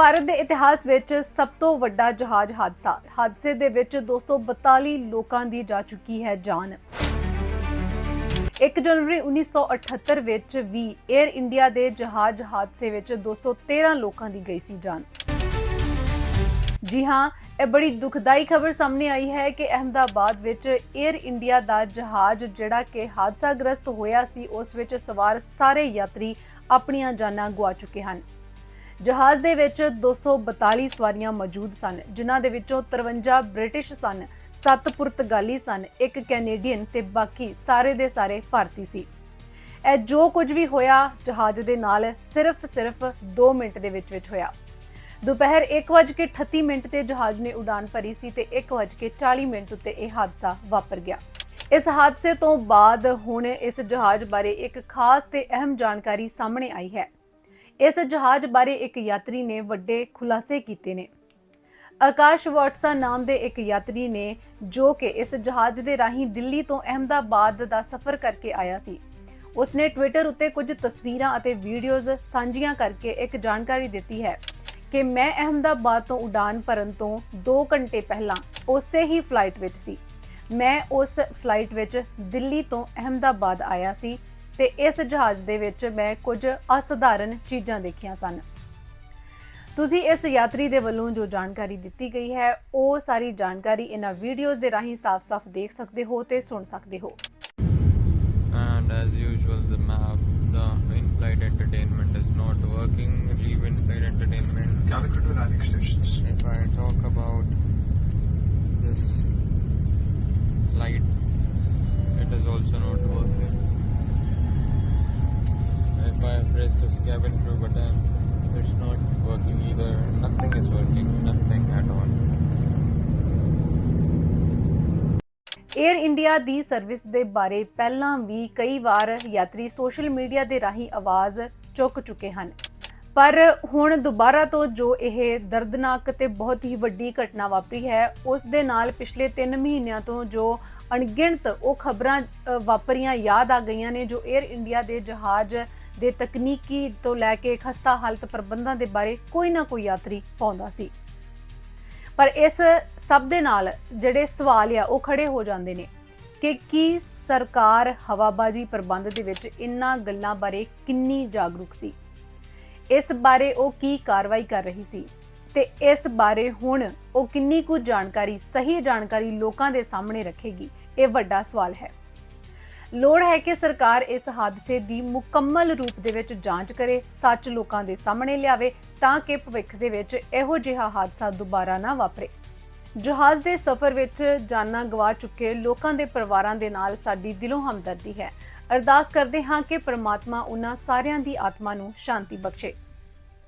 ਭਾਰਤ ਦੇ ਇਤਿਹਾਸ ਵਿੱਚ ਸਭ ਤੋਂ ਵੱਡਾ ਜਹਾਜ਼ ਹਾਦਸਾ। ਹਾਦਸੇ ਦੇ ਵਿੱਚ 242 ਲੋਕਾਂ ਦੀ ਜਾ ਚੁੱਕੀ ਹੈ ਜਾਨ। 1 ਜਨਵਰੀ 1978 ਵਿੱਚ ਵੀ 에ਅਰ ਇੰਡੀਆ ਦੇ ਜਹਾਜ਼ ਹਾਦਸੇ ਵਿੱਚ 213 ਲੋਕਾਂ ਦੀ ਗਈ ਸੀ ਜਾਨ। ਜੀ ਹਾਂ, ਇਹ ਬੜੀ ਦੁਖਦਾਈ ਖਬਰ ਸਾਹਮਣੇ ਆਈ ਹੈ ਕਿ ਅਹਮਦਾਬਾਦ ਵਿੱਚ 에ਅਰ ਇੰਡੀਆ ਦਾ ਜਹਾਜ਼ ਜਿਹੜਾ ਕਿ ਹਾਦਸਾਗ੍ਰਸਤ ਹੋਇਆ ਸੀ, ਉਸ ਵਿੱਚ ਸਵਾਰ ਸਾਰੇ ਯਾਤਰੀ ਆਪਣੀਆਂ ਜਾਨਾਂ ਗਵਾ ਚੁੱਕੇ ਹਨ। ਜਹਾਜ਼ ਦੇ ਵਿੱਚ 242 ਸਵਾਰੀਆਂ ਮੌਜੂਦ ਸਨ, ਜਿਨ੍ਹਾਂ ਦੇ ਵਿੱਚੋਂ 53 ਬ੍ਰਿਟਿਸ਼ ਸਨ 7 ਪੁਰਤਗਾਲੀ ਸਨ, ਇੱਕ ਕੈਨੇਡੀਅਨ ਤੇ ਬਾਕੀ ਸਾਰੇ ਦੇ ਸਾਰੇ ਭਾਰਤੀ ਸੀ। ਇਹ ਜੋ ਕੁਝ ਵੀ ਹੋਇਆ ਜਹਾਜ਼ ਦੇ ਨਾਲ ਸਿਰਫ ਸਿਰਫ 2 ਮਿੰਟ ਦੇ ਵਿੱਚ ਵਿੱਚ ਹੋਇਆ। ਦੁਪਹਿਰ 1:38 ਮਿੰਟ ਤੇ ਜਹਾਜ਼ ਨੇ ਉਡਾਨ ਭਰੀ ਸੀ ਤੇ 1:40 ਮਿੰਟ ਉੱਤੇ ਇਹ ਹਾਦਸਾ ਵਾਪਰ ਗਿਆ। ਇਸ ਹਾਦਸੇ ਤੋਂ ਬਾਅਦ ਹੁਣ ਇਸ ਜਹਾਜ਼ ਬਾਰੇ ਇੱਕ ਖਾਸ ਤੇ ਅਹਿਮ ਜਾਣਕਾਰੀ ਸਾਹਮਣੇ ਆਈ ਹੈ। ਇਸ ਜਹਾਜ਼ ਬਾਰੇ ਇੱਕ ਯਾਤਰੀ ਨੇ ਵੱਡੇ ਖੁਲਾਸੇ ਕੀਤੇ ਨੇ। ਆਕਾਸ਼ ਵਾਟਸਾ ਨਾਮ ਦੇ ਇੱਕ ਯਾਤਰੀ ਨੇ ਜੋ ਕਿ ਇਸ ਜਹਾਜ਼ ਦੇ ਰਾਹੀਂ ਦਿੱਲੀ ਤੋਂ ਅਹਮਦਾਬਾਦ ਦਾ ਸਫ਼ਰ ਕਰਕੇ ਆਇਆ ਸੀ। ਉਸਨੇ ਟਵਿੱਟਰ ਉੱਤੇ ਕੁਝ ਤਸਵੀਰਾਂ ਅਤੇ ਵੀਡੀਓਜ਼ ਸਾਂਝੀਆਂ ਕਰਕੇ ਇੱਕ ਜਾਣਕਾਰੀ ਦਿੱਤੀ ਹੈ ਕਿ ਮੈਂ ਅਹਮਦਾਬਾਦ ਤੋਂ ਉਡਾਨ ਭਰਨ ਤੋਂ 2 ਘੰਟੇ ਪਹਿਲਾਂ ਉਸੇ ਹੀ ਫਲਾਈਟ ਵਿੱਚ ਸੀ। ਮੈਂ ਉਸ ਫਲਾਈਟ ਵਿੱਚ ਦਿੱਲੀ ਤੋਂ ਅਹਮਦਾਬਾਦ ਆਇਆ ਸੀ ਤੇ ਇਸ ਜਹਾਜ਼ ਦੇ ਵਿੱਚ ਮੈਂ ਕੁਝ ਅਸਧਾਰਨ ਚੀਜ਼ਾਂ ਦੇਖੀਆਂ ਸਨ ਤੁਸੀਂ ਇਸ ਯਾਤਰੀ ਦੇ ਵੱਲੋਂ ਜੋ ਜਾਣਕਾਰੀ ਦਿੱਤੀ ਗਈ ਹੈ ਉਹ ਸਾਰੀ ਜਾਣਕਾਰੀ ਇਹਨਾਂ ਵੀਡੀਓਜ਼ ਦੇ ਰਾਹੀਂ ਸਾਫ਼-ਸਾਫ਼ ਦੇਖ ਸਕਦੇ ਹੋ ਤੇ ਸੁਣ ਸਕਦੇ ਹੋ and as usual the map the in-flight entertainment is not working leave in-flight entertainment Calicut to landing stations. if i talk about this press this cabin crew button um, it's not working either. Nothing is working. Nothing at all. Air India the service ਦੇ ਬਾਰੇ ਪਹਿਲਾਂ ਵੀ ਕਈ ਵਾਰ ਯਾਤਰੀ social media ਦੇ ਰਾਹੀਂ ਆਵਾਜ਼ ਚੁੱਕ ਚੁੱਕੇ ਹਨ। ਪਰ ਹੁਣ ਦੁਬਾਰਾ ਤੋਂ ਜੋ ਇਹ ਦਰਦਨਾਕ ਤੇ ਬਹੁਤ ਹੀ ਵੱਡੀ ਘਟਨਾ ਵਾਪਰੀ ਹੈ, ਉਸ ਦੇ ਨਾਲ ਪਿਛਲੇ 3 ਮਹੀਨਿਆਂ ਤੋਂ ਜੋ ਅਣਗਿਣਤ ਉਹ ਖਬਰਾਂ ਵਾਪਰੀਆਂ, ਯਾਦ ਆ ਗਈਆਂ ਨੇ, ਜੋ 에ਅਰ ਇੰਡੀਆ ਦੇ ਜਹਾਜ਼ ਦੇ ਤਕਨੀਕੀ ਤੋਂ ਲੈ ਕੇ ਖਸਤਾ ਹਾਲਤ ਪ੍ਰਬੰਧਾਂ ਦੇ ਬਾਰੇ ਕੋਈ ਨਾ ਕੋਈ ਯਾਤਰੀ ਪਾਉਂਦਾ ਸੀ। ਪਰ ਇਸ ਸਭ ਦੇ ਨਾਲ ਜਿਹੜੇ ਸਵਾਲ ਆ ਉਹ ਖੜੇ ਹੋ ਜਾਂਦੇ ਨੇ ਕਿ ਕੀ ਸਰਕਾਰ ਹਵਾਬਾਜੀ ਪ੍ਰਬੰਧ ਦੇ ਵਿੱਚ ਇਨ੍ਹਾਂ ਗੱਲਾਂ ਬਾਰੇ ਕਿੰਨੀ ਜਾਗਰੂਕ ਸੀ? ਇਸ ਬਾਰੇ ਉਹ ਕੀ ਕਾਰਵਾਈ ਕਰ ਰਹੀ ਸੀ? ਤੇ ਇਸ ਬਾਰੇ ਹੁਣ ਉਹ ਕਿੰਨੀ ਕੁ ਜਾਣਕਾਰੀ, ਸਹੀ ਜਾਣਕਾਰੀ ਲੋਕਾਂ ਦੇ ਸਾਹਮਣੇ ਰੱਖੇਗੀ, ਇਹ ਵੱਡਾ ਸਵਾਲ ਹੈ। ਲੋੜ ਹੈ ਕਿ ਸਰਕਾਰ ਇਸ ਹਾਦਸੇ ਦੀ ਮੁਕੰਮਲ ਰੂਪ ਦੇ ਵਿੱਚ ਜਾਂਚ ਕਰੇ, ਸੱਚ ਲੋਕਾਂ ਦੇ ਸਾਹਮਣੇ ਲਿਆਵੇ ਤਾਂ ਕਿ ਭਵਿੱਖ ਦੇ ਵਿੱਚ ਇਹੋ ਜਿਹਾ ਹਾਦਸਾ ਦੁਬਾਰਾ ਨਾ ਵਾਪਰੇ। ਜਹਾਜ਼ ਦੇ ਸਫ਼ਰ ਵਿੱਚ ਜਾਨਾਂ ਗਵਾ ਚੁੱਕੇ ਲੋਕਾਂ ਦੇ ਪਰਿਵਾਰਾਂ ਦੇ ਨਾਲ ਸਾਡੀ ਦਿਲੋਂ ਹਮਦਰਦੀ ਹੈ। ਅਰਦਾਸ ਕਰਦੇ ਹਾਂ ਕਿ ਪ੍ਰਮਾਤਮਾ ਉਹਨਾਂ ਸਾਰਿਆਂ ਦੀ ਆਤਮਾ ਨੂੰ ਸ਼ਾਂਤੀ ਬਖਸ਼ੇ।